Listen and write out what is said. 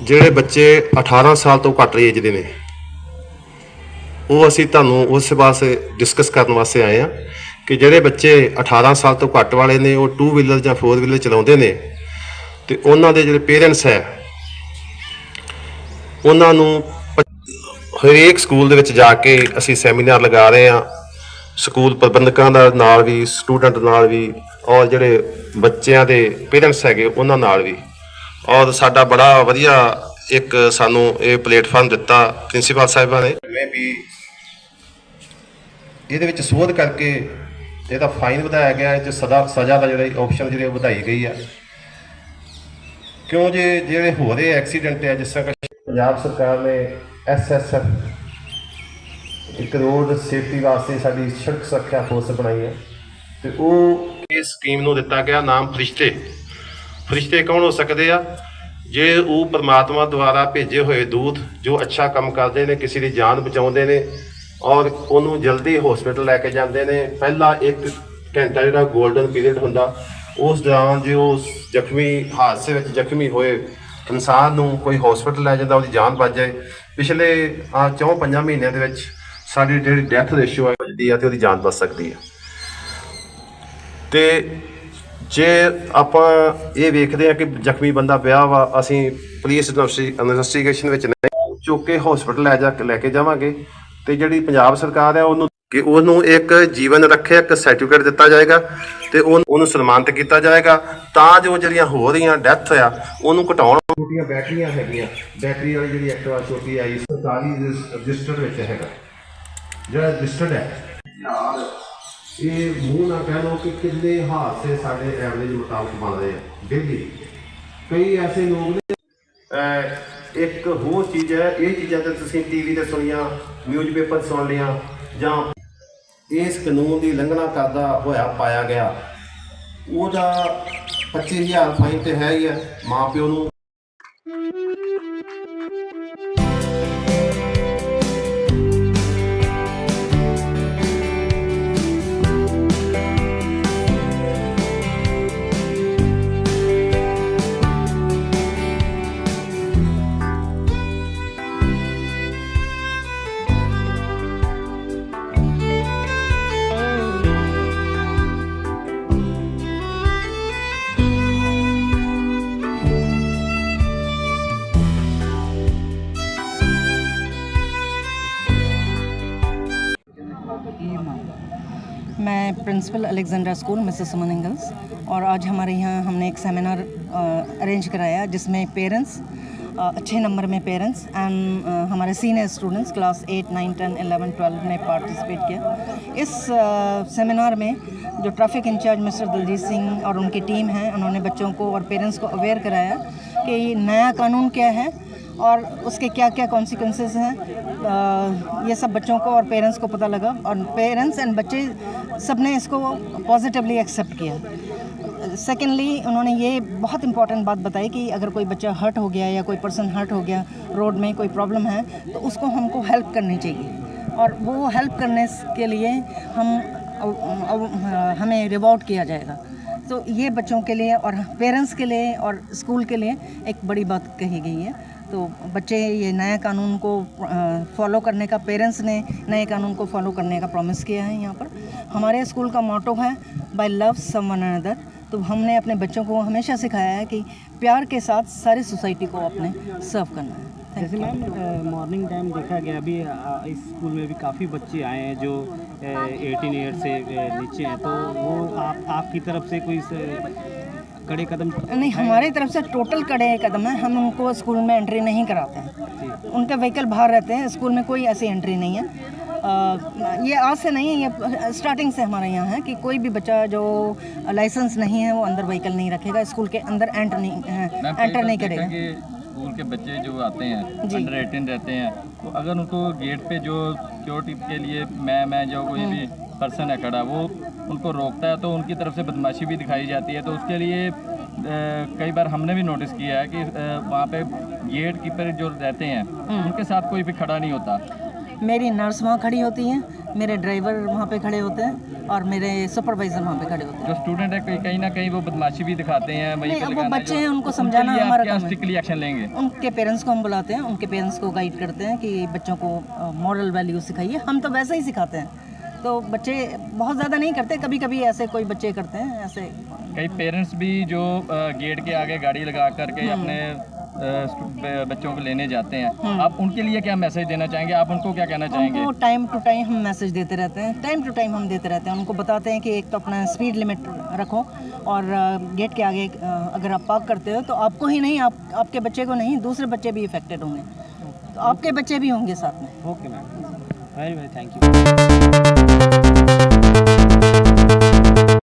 ਜਿਹੜੇ ਬੱਚੇ 18 ਸਾਲ ਤੋਂ ਘੱਟ ਏਜ ਦੇ ਨੇ, ਉਹ ਅਸੀਂ ਤੁਹਾਨੂੰ ਉਸ ਵਾਸਤੇ ਡਿਸਕਸ ਕਰਨ ਵਾਸਤੇ ਆਏ ਆ ਕਿ ਜਿਹੜੇ ਬੱਚੇ 18 ਸਾਲ ਤੋਂ ਘੱਟ ਵਾਲੇ ਨੇ, ਉਹ 2 ਵੀਲਰ ਜਾਂ 4 ਵੀਲਰ ਚਲਾਉਂਦੇ ਨੇ ਤੇ ਉਹਨਾਂ ਦੇ ਜਿਹੜੇ ਪੇਰੈਂਟਸ ਹੈ, ਉਹਨਾਂ ਨੂੰ ਹਰੇਕ ਸਕੂਲ ਦੇ ਵਿੱਚ ਜਾ ਕੇ ਅਸੀਂ ਸੈਮੀਨਾਰ ਲਗਾ ਰਹੇ ਆ ਸਕੂਲ ਪ੍ਰਬੰਧਕਾਂ ਦਾ ਨਾਲ ਵੀ ਸਟੂਡੈਂਟ ਨਾਲ ਵੀ, ਔਰ ਜਿਹੜੇ ਬੱਚਿਆਂ ਦੇ ਪੇਰੈਂਟਸ ਹੈਗੇ, ਉਹਨਾਂ ਨਾਲ ਵੀ। ਔਰ ਸਾਡਾ ਬੜਾ ਵਧੀਆ ਇੱਕ ਸਾਨੂੰ ਇਹ ਪਲੇਟਫਾਰਮ ਦਿੱਤਾ ਪ੍ਰਿੰਸੀਪਲ ਸਾਹਿਬਾਂ ਨੇ। ਮੈਂ ਵੀ ਇਹਦੇ ਵਿੱਚ ਸੋਧ ਕਰਕੇ ਇਹਦਾ ਫਾਈਨ ਵਧਾਇਆ ਗਿਆ ਹੈ ਤੇ ਸਦਾ, ਸਜ਼ਾ ਦਾ ਜਿਹੜਾ ਆਪਸ਼ਨ ਜਿਹੜੇ ਵਧਾਈ ਗਈ ਆ। ਕਿਉਂ ਜੇ, ਜਿਹੜੇ ਹੋ ਰਹੇ ਐਕਸੀਡੈਂਟ ਆ, ਜਿਸ ਤਰ੍ਹਾਂ ਪੰਜਾਬ ਸਰਕਾਰ ਨੇ ਐਸਐਸਐਫ ਇੱਕ ਰੋਡ ਸੇਫਟੀ ਵਾਸਤੇ ਸਾਡੀ ਸੜਕ ਸੁਰੱਖਿਆ ਫੋਰਸ ਬਣਾਈ ਹੈ, ਤੇ ਉਹ ਇਸ ਸਕੀਮ ਨੂੰ ਦਿੱਤਾ ਗਿਆ ਨਾਮ ਫਰਿਸ਼ਤੇ। ਫਰਿਸ਼ਤੇ ਕੌਣ ਹੋ ਸਕਦੇ ਆ? ਜੇ ਉਹ ਪਰਮਾਤਮਾ ਦੁਆਰਾ ਭੇਜੇ ਹੋਏ ਦੂਤ ਜੋ ਅੱਛਾ ਕੰਮ ਕਰਦੇ ਨੇ, ਕਿਸੇ ਦੀ ਜਾਨ ਬਚਾਉਂਦੇ ਨੇ ਔਰ ਉਹਨੂੰ ਜਲਦੀ ਹਸਪੀਟਲ ਲੈ ਕੇ ਜਾਂਦੇ ਨੇ, ਪਹਿਲਾ ਇੱਕ ਘੰਟਾ ਜਿਹੜਾ 골ਡਨ ਪੀਰੀਅਡ ਹੁੰਦਾ, ਉਸ ਦੌਰਾਨ ਜੇ ਉਹ ਜ਼ਖਮੀ ਹਾਦਸੇ ਵਿੱਚ ਜ਼ਖਮੀ ਹੋਏ, ਇਨਸਾਨ ਨੂੰ ਕੋਈ ਹਸਪੀਟਲ ਲੈ ਜਾਂਦਾ, ਉਹਦੀ ਜਾਨ ਬਚ ਜਾਏ, ਪਿਛਲੇ ਆ ਚੌਂ ਪੰਜਾਂ ਮਹੀਨਿਆਂ ਦੇ ਵਿੱਚ ਸਾਡੀ ਜਿਹੜੀ ਡੈਥ ਰੇਸ਼ੋ ਹੈ, ਵੱਧਦੀ ਆ ਤੇ ਉਹਦੀ ਜਾਨ ਬਚ ਸਕਦੀ ਆ। ਤੇ ਜੇ ਆਪਾਂ ਇਹ ਵੇਖਦੇ ਆ ਕਿ ਜ਼ਖਮੀ ਬੰਦਾ ਪਿਆ ਵਾ ਅਸੀਂ ਪੁਲਿਸ ਇਨਵੈਸਟੀਗੇਸ਼ਨ ਵਿੱਚ ਨਹੀਂ ਚੁੱਕ ਕੇ ਹਸਪੀਟਲ ਲੈ ਜਾ ਕੇ ਲੈ ਕੇ ਜਾਵਾਂਗੇ। ਤੇ ਜਿਹੜੀ ਪੰਜਾਬ ਸਰਕਾਰ ਹੈ ਉਹਨੂੰ ਕਿ ਉਹਨੂੰ ਇੱਕ ਜੀਵਨ ਰੱਖਿਆ ਇੱਕ ਸਰਟੀਫਿਕੇਟ ਦਿੱਤਾ ਜਾਏਗਾ ਤੇ ਉਹਨ- ਉਹਨੂੰ ਸਨਮਾਨਿਤ ਕੀਤਾ ਜਾਏਗਾ। ਤਾਂ ਜੋ ਜਿਹੜੀਆਂ ਹੋ ਰਹੀਆਂ ਡੈਥ ਆ ਉਹਨੂੰ ਘਟਾਉਣ ਛੋਟੀਆਂ ਬੈਟਰੀਆਂ ਹੈਗੀਆਂ। ਬੈਟਰੀ ਵਾਲੀ ਜਿਹੜੀ ਐਕਟਿਵਾ ਛੋਟੀ ਆਈ ਸਰਕਾਰੀ ਰਜਿਸਟਰ ਵਿੱਚ ਹੈਗਾ। ਜਿਹੜਾ ਰਜਿਸਟਰਡ ਹੈ। ਇਹ ਮੂੰਹ ਨਾ ਕਹਿ ਲਓ ਕਿ ਕਿੰਨੇ ਹਾਦਸੇ ਸਾਡੇ ਐਵਰੇਜ ਮੁਤਾਬਕ ਬਣਦੇ ਰਹੇ ਆ ਡੇਲੀ ਕਈ ਐਸੇ ਲੋਕ ਨੇ ਇੱਕ ਹੋਰ ਚੀਜ਼ ਹੈ, ਇਹ ਚੀਜ਼ਾਂ ਤੇ ਤੁਸੀਂ ਟੀਵੀ ਤੇ ਸੁਣੀਆਂ ਨਿਊਜ਼ਪੇਪਰ ਸੁਣ ਲਿਆ ਜਾਂ ਇਸ ਕਾਨੂੰਨ ਦੀ ਉਲੰਘਣਾ ਕਰਦਾ ਹੋਇਆ ਪਾਇਆ ਗਿਆ। ਉਹਦਾ 25000 ਫਾਈਨ ਤੇ ਹੈ ਹੀ ਹੈ ਮਾਂ ਪਿਓ ਨੂੰ मैं principal Alexander school, missus Suman Ingalls. और आज हमारे यहाँ हमने एक सेमिनार अरेंज कराया, जिसमें पेरेंट्स अच्छे नंबर में पेरेंट्स एंड हमारे senior students class eight nine ten eleven twelve ने पार्टिसिपेट किया। इस सेमिनार में जो traffic incharge mister Daljit Singh और उनकी टीम है, उन्होंने बच्चों को और पेरेंट्स को अवेयर कराया कि नया कानून क्या है और उसके क्या क्या कॉन्सिक्वेंसेस हैं ये सब बच्चों को और पेरेंट्स को पता लगा और पेरेंट्स एंड बच्चे सबने इसको पॉजिटिवली एक्सेप्ट किया। सेकेंडली उन्होंने ये बहुत इंपॉर्टेंट बात बताई कि अगर कोई बच्चा हर्ट हो गया या कोई पर्सन हर्ट हो गया रोड में कोई प्रॉब्लम है तो उसको हमको हेल्प करनी चाहिए। और वो हेल्प करने के लिए हम अ- अ- हमें रिवॉर्ड किया जाएगा। तो ये बच्चों के लिए और पेरेंट्स के लिए और स्कूल के लिए एक बड़ी बात कही गई है। तो बच्चे ये नया कानून को फॉलो करने का पेरेंट्स ने नए कानून को फॉलो करने का प्रॉमिस किया है यहाँ पर। हमारे स्कूल का मोटो है बाय लव समवन अनदर तो हमने अपने बच्चों को हमेशा सिखाया है कि प्यार के साथ सारी सोसाइटी को अपने सर्व करना है। जैसे मैम मॉर्निंग टाइम देखा गया अभी इस स्कूल में भी काफ़ी बच्चे आए हैं जो एटीन ईयर से नीचे हैं। तो वो आप आपकी तरफ़ से कोई कड़े कदम? नहीं हमारी तरफ़ से टोटल कड़े कदम है। हम उनको स्कूल में एंट्री नहीं कराते हैं। उनके व्हीकल बाहर रहते हैं। स्कूल में कोई ऐसी एंट्री नहीं है। अ, ये आज से नहीं है ये स्टार्टिंग से हमारे यहाँ है कि कोई भी बच्चा जो लाइसेंस नहीं है वो अंदर व्हीकल नहीं रखेगा। स्कूल के अंदर एंटर नहीं एंटर नहीं करेगा। स्कूल के बच्चे जो आते हैं। अंडर एटीन रहते हैं तो अगर उनको गेट पे जो सिक्योरिटी के लिए मैं मैं जो कोई भी पर्सन है खड़ा वो उनको रोकता है तो उनकी तरफ़ से बदमाशी भी दिखाई जाती है। तो उसके लिए कई बार हमने भी नोटिस किया है कि वहाँ पे गेट कीपर जो रहते हैं उनके साथ कोई भी खड़ा नहीं होता। मेरी नर्स वहाँ खड़ी होती हैं मेरे ड्राइवर वहाँ पे खड़े होते हैं और मेरे सुपरवाइज़र वहाँ पे खड़े होते हैं। जो स्टूडेंट है कहीं कहीं ना कहीं वो बदमाशी भी दिखाते हैं वहीं नहीं, अब वो बच्चे हैं, उनको समझाना हमारा काम है। एक्शन लेंगे। उनके पेरेंट्स को हम बुलाते हैं उनके पेरेंट्स को गाइड करते हैं कि बच्चों को मॉरल वैल्यू सिखाइए हम तो वैसे ही सिखाते हैं। तो बच्चे बहुत ज़्यादा नहीं करते कभी कभी ऐसे कोई बच्चे करते हैं ऐसे। कई पेरेंट्स भी जो गेट के आगे गाड़ी लगा करके हम्म। अपने बच्चों को लेने जाते हैं। आप उनके लिए क्या मैसेज देना चाहेंगे? आप उनको क्या कहना चाहेंगे? उनको टाइम टू टाइम हम मैसेज देते रहते हैं टाइम टू टाइम हम देते रहते हैं। उनको बताते हैं कि एक तो अपना स्पीड लिमिट रखो और गेट के आगे अगर आप पार्क करते हो तो आपको ही नहीं आप आपके बच्चे को नहीं दूसरे बच्चे भी इफेक्टेड होंगे। तो आपके बच्चे भी होंगे साथ में। Okay ma'am Very well, thank you.